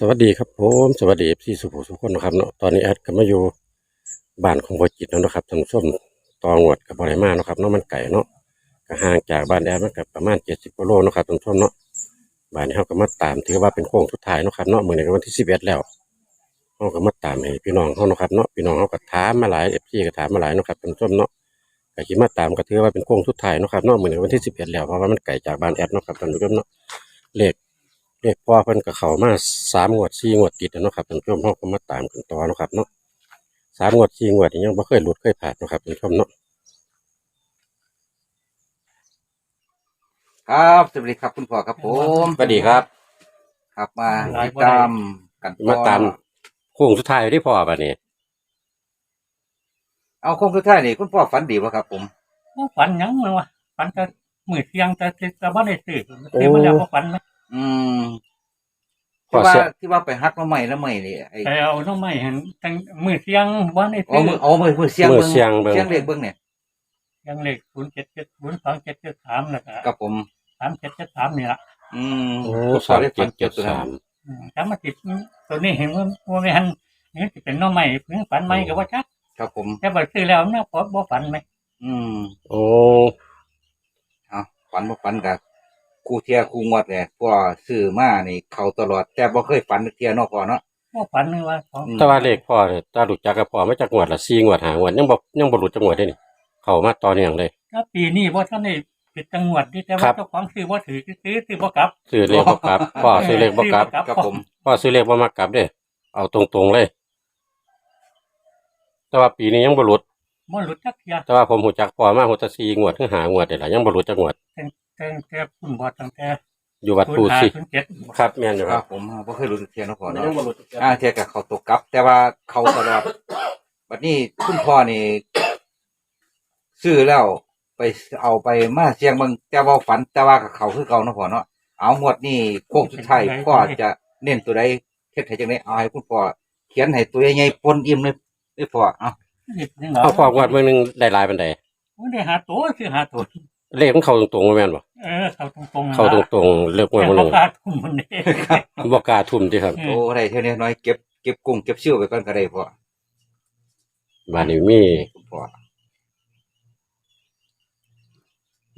สวัสดีครับผมสวัสดีพี่สุภูสุขคนนะครับเนาะตอนนี้แอดก็มาอยู่บ้านของพอจิตแล้วนะครับทานผู้มตองวดกับบริมาเนาะครับเนาะมันไก่เนาะก็ห่างจากบ้านแอดมันก็ประมาณเจ็ดสิบกิโลเนาะครับทานผู้มเนาะบ้านนี้เขาก็มาตามถือว่าเป็นโค้งสุดท้ายเนาะครับเนาะเมื่อนี้ก็วันที่สิบเอ็ดแล้วเขาก็มาตามให้พี่น้องเขาเนาะครับเนาะพี่น้องเขาก็ถามมาหลายเอฟซีก็ถามมาหลายเนาะครับทานผู้มเนาะก็คิดมาตามก็ถือว่าเป็นโค้งสุดท้ายเนาะครับเนาะเมื่อนี้ก็วันที่สิบเอ็ดแล้วเพราะว่ามันไก่จากบ้านแอดเนาะครับทานผู้มเนาะเลข เรียกพ่อเพิ่นก็เข้ามาสามงวดสี่งวดติดแล้วเนาะครับท่านผู้ชมเฮาก็มาตามกันต่อเนาะครับเนาะสามงวดสี่งวดนี่ยังบ่เคยหลุดเคยผ่านเนาะครับท่านผู้ชมเนาะครับสวัสดีครับคุณพ่อครับผมสวัสดีครับ ครับมาติดตามกันต่อมาตามโค้งสุดท้ายที่พ่อบัดนี้เอาโค้งสุดท้ายนี่คุณพ่อฝันดีป่ะครับ ผมบ่ฝันหยังเลยวะฝันแต่มือเที่ยงแต่แต่บ่ได้ซื้อซื้อมาแล้วบ่ฝันไหม อืมพ่อที่ว่าเสียที่ว่าไปฮักมาใหม่แล้วใหม่นี่ไอ้แต่เอาน้องไม้เห็นตั้งมือเที่ยงบ่ได้อ๋อซื้อมืออ๋อมือมือเสียงมือเบิ้งเสียงเบิ่งเสียงเล็กเบิ้งเนี่ยยังเลข077 0273แล้วก็กับผม3773นี่ล่ะอืมโอ้คุณพ่สาอมได้เจ็ฝัดนเจ็ดตัวสานั้นมอืมถ้ามาติดตัวนี้เห็นว่าว่าไม่หันนี่สิเป็นน้องใหม่เพิ่งฝันใหม่ก็ว่าจักครับผม แต่บ่ซื้อแล้วนะบ่บ่ฝันไหมอืม โอ้เอาฝันบ่ฝันกับ ครูเทียครูงวดเนี่ยพ่อซื้อมานี่เขาตลอด แต่บ่เคยฝันเทียเนาะพ่อเนาะบ่ฝันเลยว่าของอืม แต่ว่าเลขพ่อเนี่ยตาดูจักกับพ่อมาจากงวดละสี่งวดหางวดยังบ่ยังบ่หลุดจักงวดได้นี่เข้ามาต่อเนื่องเลย ก็ปีนี้บ่ทันได้ปิดจังหวัดที่แต่ครัว่าบ เจ้าของซื้อบ่ถือซื้อซื้อบ่กลับซื้อเลขบ่กลับพ่อซื้อเลขบ่กลับครับผม พ่อซื้อเลขบ่มากลับเด้เอาตรงๆเลย แต่ว่าปีนี้ยังบ่หลุด บ่หลุดจักเที่ยแต่ว่าผมหูจักพ่อมาหูจะสี่งวดถึงหางวดนี่แหละยังบ่รู้จักงวด แต่แต่คุณบ่ตั้งแต่อยู่วัดปู05สิ07ครับแม่นอยู่คครัรับบผมบ่เคยรู้สึกเทียเนาะพ่อเนาะยังบ่รู้จักอ่าเทียกับเขาตกกลับ แต่ว่าเขาตลอดบัดนี้คุณพ่อนี่ซื้อแล้วไปเอาไปมาเสียงเบางแต่ว่าฝันแต่ว่ากับเขาคือเขาเนาะพ่อเนาะเอาหมดนี่โค้งสุดท้ายพ่อจะเน้นตัวใดเฮ็ดให้จังไดเอาให้คุณพ่อเขียนให้ตัวใหญ่ๆปนอิ่มเลยเลยพ่อเอานี่เหรอเอาพ่องวดมื้อนึงได้หลายปานใดบ่ได้หาตัวคือหาตัวเลขมันเข้าตรงๆบ่แม่นบ่ เออเข้าตรงๆเข้าตรงๆเลือกงวดแต่มื้อบ่นึงกล้าทุ่มมันเด้บ่กล้าทุ่มติครับอืโอ้ได้เท่านี้น้อยเก็บเก็บกุ้งเก็บซิ่วไปก่อนก็ได้พ่อบ้านนี้มีคุณพ่อ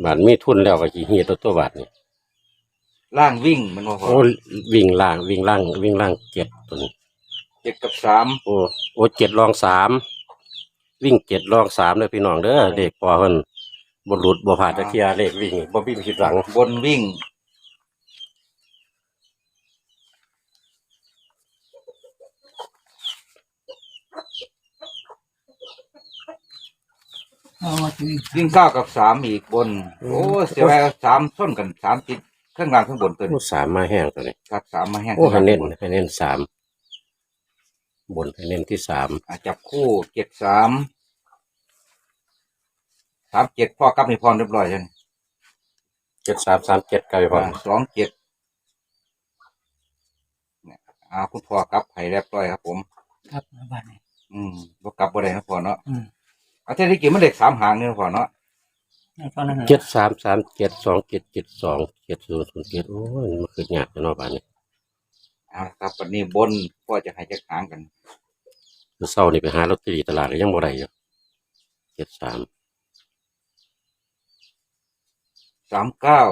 บ้านมีทุนแล้วก็สิเฮียตัวตัวบาทนี่ล่างวิ่งมันบ่พ่อโอ้วิ่งล่างวิ่งล่างวิ่งล่างเจ็ดตัวนี้ เจ็ดกับสามโอ้โอ้เจ็ดรองสามวิ่งเจ็ดรองสามเด้อพี่น้องเด้อเลขพ่อเพิ่น บ่หลุดบ่ผ่านจักเที่ยเลขวิ่งบ่วิ่งผิดหวังบนวิ่ง เอามาสิวิ่งเก้ากับสามอีกบน โอ้เสียดายสามส้นกันสามติดข้างล่างข้างบนตัวโอ้นี้สามมาแห้งตัวนี้ครับสามมาแห้งโอ้ให้เน้นข้างล่างให้เน้นสามบนให้เน้นที่สามอะจับคู่เจ็ดสาม สามเจ็ดพ่อกลับนี่พร้อมเรียบร้อยใช่ไหมเจ็ดสามสามเจ็ดกลายเป็นสองเจ็ดเนี่ยอ่าคุณพ่อกลับให้เรียบร้อยครับผม ครับบ้านนี้อืมบ่กลับบ่ได้นะพ่อเนาะอืมเอาที่ที่กี่มันเด็กสามหางเนี่ยนะพ่อเนาะตอนนั้นน่ะเจ็ดสามสามเจ็ดสองเจ็ดเจ็ดสองเจ็ดศูนย์ศูนย์เจ็ดโอ้ยมันคือยากจะนอกบ้านนี่เอ่าครับวันนี้บนพ่อจะให้จักหางกันคือเศร้านี่ไปหาลอตเตอรี่ตลาดก็ยังบ่ได้อยู่เจ็ดสาม สามเก้า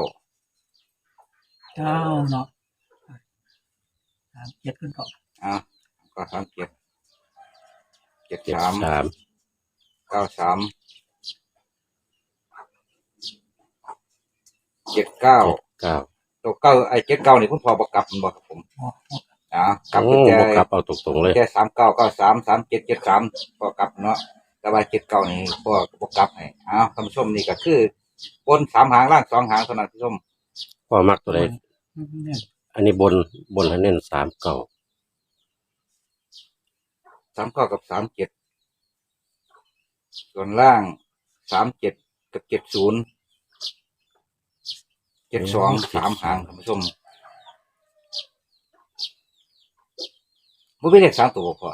เจ้าเนาะสามเจ็ดขึ้นก่อนอะก็สามเจ็ดเจ็ดเจ็ดสามสามเก้าสามเจ็ดเก้าเก้าตัวเก้าไอ้เจ็ดเก้านี่คุณพ่อบอกกลับมันบอกครับผมอ๋ออ่ากลับโอ้แต่บ่กลับเอาตรงๆเลยแค่สามเก้าเก้าสามสามเจ็ดเจ็ดสามพอกลับเนาะแต่ว่าเจ็ดเก้านี่พ่อบอกกลับให้อ้าวท่านผู้ชมนี่ก็คือ บนสามหางล่างสองหางเท่านั้นท่านผู้ชมพ่อมักตัวใดเนี่ยอันนี้บนบนให้เน้นสามเก้าสามเก้ากับสามเจ็ดส่วนล่างสามเจ็ดกับเจ็ดศูนย์เจ็ดสองสามหางท่านผู้ชมบ่มีเลขสามตัวบ่พอ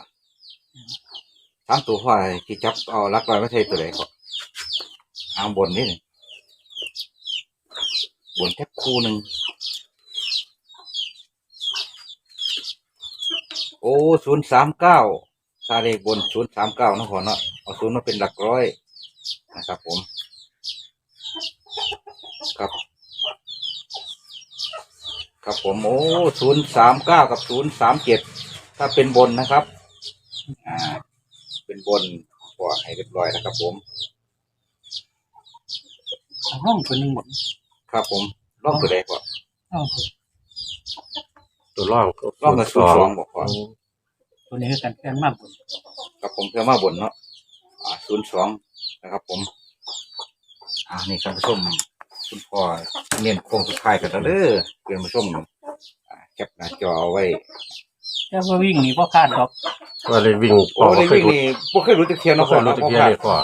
สามตัวพอที่จับเอาหลักร้อยไม่ใช่ตัวไหนก็เอาบนนี่นี่ บนแค่คู่หนึ่งโอ้ศูนย์สามเก้าถ้าเลขบนศูนย์สามเก้านะพ่อเนาะเอาศูนย์มาเป็นหลักร้อยนะครับผมครับ ครับผมโอ้ศูนย์สามเก้ากับศูนย์สามเจ็ดถ้าเป็นบนนะครับ อ่า เป็นบนพอให้เรียบร้อยนะครับผมห้องตัวหนึ่งหมด ครับผมล่องตัวใดก่อนห้องตัวร่องร่องกับศูนย์สองบอกก่อนตัวนี้คือกันแค่มากหมดครับผมเพื่อมาบนเนาะอ่าศูนย์สองนะครับ ผม อ่านี่ท่านผู้ชมคุณพ่อเน้นโค้งสุดท้ายกันแล้วเด้อเพื่อนผู้ชมอ่าแคปหน้าจอเอาไว้ แต่ว่าวิ่งนี่พ่คาดดอก ว่าเลยวิ่งโอ้ได้วิ่งนี่บ่เคยรู้จักเทียนบ่เนาะเคพ่อยรู้เนาะจักบ่เที่ยพลาดเลยพ่อ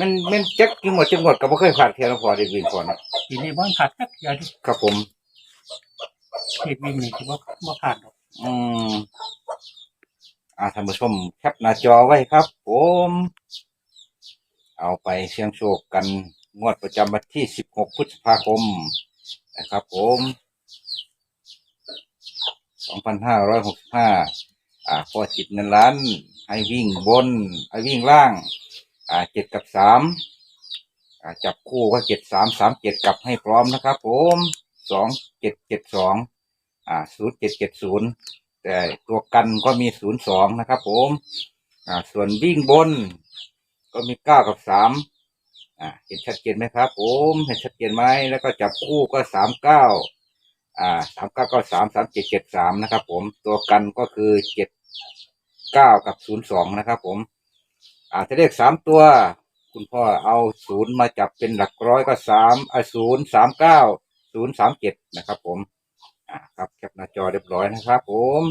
มันมันจักจังหวัดจังหวัดก็บ่เคยผ่านเทียนเนาะพ่อได้วิ่งก่อนเนาะทีนี้บ้านขาดจักอย่างที่ครับผมเด็กวิ่งนี่คือว่าบ่ขาดดอกอืมอ่าท่านผู้ชมแคปหน้าจอไว้ครับ ผม เอาไปเสี่ยงโชคกันงวดประจำวันที่ 16 พฤษภาคม นะครับ ผม 2565 อ่าพอจิตเงินล้าน ให้วิ่งบน ให้วิ่งล่าง อ่าเจ็ดกับสามอ่าจับคู่ก็เจ็ดสามสามเจ็ดกลับให้พร้อมนะครับ ผมสองเจ็ดเจ็ดสองอ่าศูนย์เจ็ดเจ็ดศูนย์แต่ตัวกันก็มีศูนย์สองนะครับ ผมอ่าส่วนวิ่งบน ก็มีเก้ากับสามอ่าเห็นชัดเจนไหมครับ ผมเห็นชัดเจนไหมแล้วก็จับคู่ก็สามเก้าอ่าสามเก้าก็สามสามเจ็ดเจ็ดสามนะครับ ผมตัวกันก็คือเจ็ดเก้ากับศูนย์สองนะครับ ผม อ่าถ้าเลขสามตัว คุณพ่อเอาศูนย์มาจับเป็นหลักร้อยก็สามอ่าศูนย์สามเก้าศูนย์สามเจ็ดนะครับ ผมอ่าครับแคปหน้าจอเรียบร้อยนะครับ ผม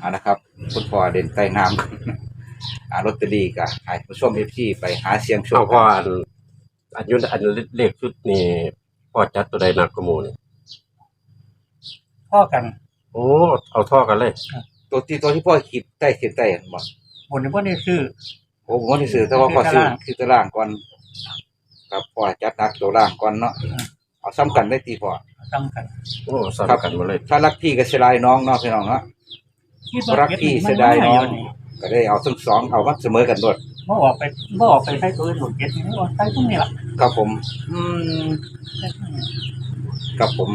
อ่านะครับ คุณพ่อเด่นใต้น้ำอ่าลอตเตอรี่ก็ให้ผู้ชมเอฟซีไปหาเสียงโชเอาคพ่ออันอันยุนอันเลขชุดนี่พ่อจัดตัวใดหนักกว่าหมู่นี่พ่อกัน โอ้เอาท่อกันเลย ตัวที่ตัวที่พ่อขีดใต้เขียนใต้เห็นบ่บนนี้บ่ได้ซื้อโอ้ผมว่าที่ซื้อแต่ว่าพ่อซื้อคือตัวล่างก่อนครับพ่อจัดหนักตัวล่างก่อนเนาะเอาซ้ำกันได้ตีพ่อตั้งกันโอ้สำคัญมาเลย ถ้ารักพี่ก็เสียดายน้องเนาะพี่น้องเนาะคิดว่ารักพี่เสียดายน้องนี่ก็ได้เอาทั้งสองเอามาเสมอกันด้วยบ่ออกไปบ่ออกไปใช้ตัวอื่นหลุดเจ็ดนี่ออกไปพวกนี้ล่ะครับผม อืมใช้พวกนี้ครับผม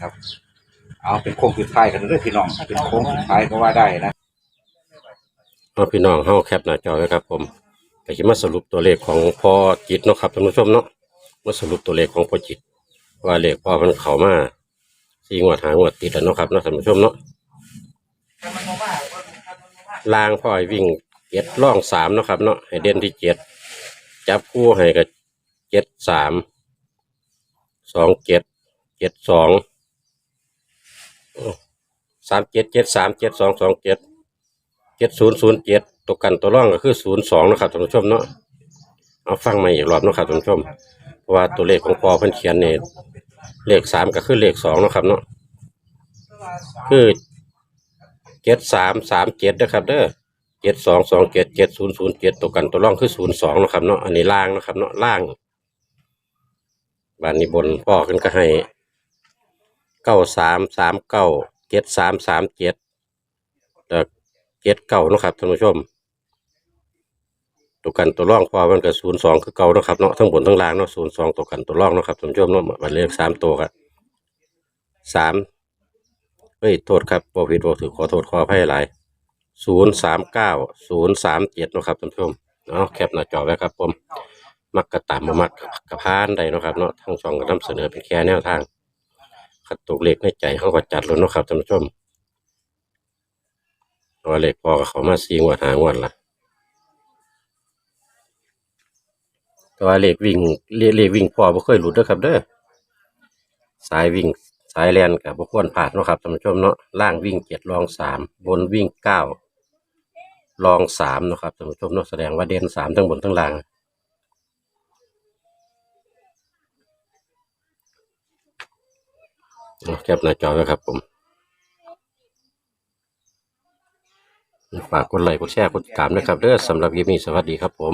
ครับ เอาเป็นโค้งสุดท้ายกันเลยพี่น้อง เป็นโค้งสุดท้ายก็ว่าได้นะเอาพี่น้องเฮาแคปหน้าจอไว้ครับ ผมก็สิมาสรุปตัวเลขของพ่อจิตเนาะครับท่านผู้ชมเนาะมาสรุปตัวเลขของพ่อจิต ว่าเลขพ่อมันเข้ามาสี่งวดหางวดติดแล้วเนาะครับเนาะท่านผู้ชมเนาะลางพ่อให้วิ่งเจ็ดล่องสามเนาะครับเนาะให้เด่นที่เจ็ดจับคู่ให้กับเจ็ดสาม สองเจ็ดเจ็ดสองสามเจ็ดเจ็ดสามเจ็ดสองสองเจ็ดเจ็ดศูนย์ศูนย์เจ็ดตัวกันตัวร่องก็คือศูนย์สองนะครับท่านผู้ชมเนาะเอาฟังใหม่อีกรอบนะครับท่านผู้ชม เพราะว่าตัวเลขของพอเพิ่นเขียนเนี่ยเลขสามก็คือเลขสองนะครับเนาะคือเจ็ดสามสามเจ็ดนะครับเด้อเจ็ดสองสองเจ็ดเจ็ดศูนย์ศูนย์เจ็ดตัวกันตัวร่องคือศูนย์สองนะครับเนาะอันนี้ล่างนะครับเนาะล่าง บ้านนี้บนพ่อขึ้นก็ให้เก้าสามสามเก้าเจ็ดสามสามเจ็ดแล้วเจ็ดเก่านะครับท่านผู้ชมตัวกันตัวร่องพอมันก็ศูนย์สองคือเก่านะครับเนาะทั้งบนทั้งล่างเนาะศูนย์สองตัวกันตัวร่องนะครับท่านผู้ชมเนาะมันเลขสามตัวครับสามเฮ้ยโทษครับบอผิดบอถือขอโทษขออภัยหลายศูนย์สามเก้าศูนย์สามเจ็ดนะครับท่านผู้ชมเอาแคปหน้าจอไว้ครับผม มักกระตามมามักกระพานใดเนาะครับเนาะทั้งสองก็นำเสนอเป็นแค่แนวทางขัดตกเลขในใจเขาก็จัดแล้วเนาะครับท่านผู้ชมเพราะว่าเลขพอกับเขามาสี่งวดหางวดละแต่ว่าเลขวิ่งเลขเลขวิ่งพอบ่เคยหลุดเด้อครับเด้อสายวิ่งสายแลนกับบ่ควรผ่านเนาะครับท่านผู้ชมเนาะล่างวิ่งเจ็ดรองสามบนวิ่งเก้ารองสามเนาะครับท่านผู้ชมเนาะแสดงว่าเด่นสามทั้งบนทั้งล่างเอา แคปหน้าจอไว้ครับผมฝากกดไลค์กดแชร์กดติดตามนะครับเด้อสำหรับคลิปนี้สวัสดีครับผม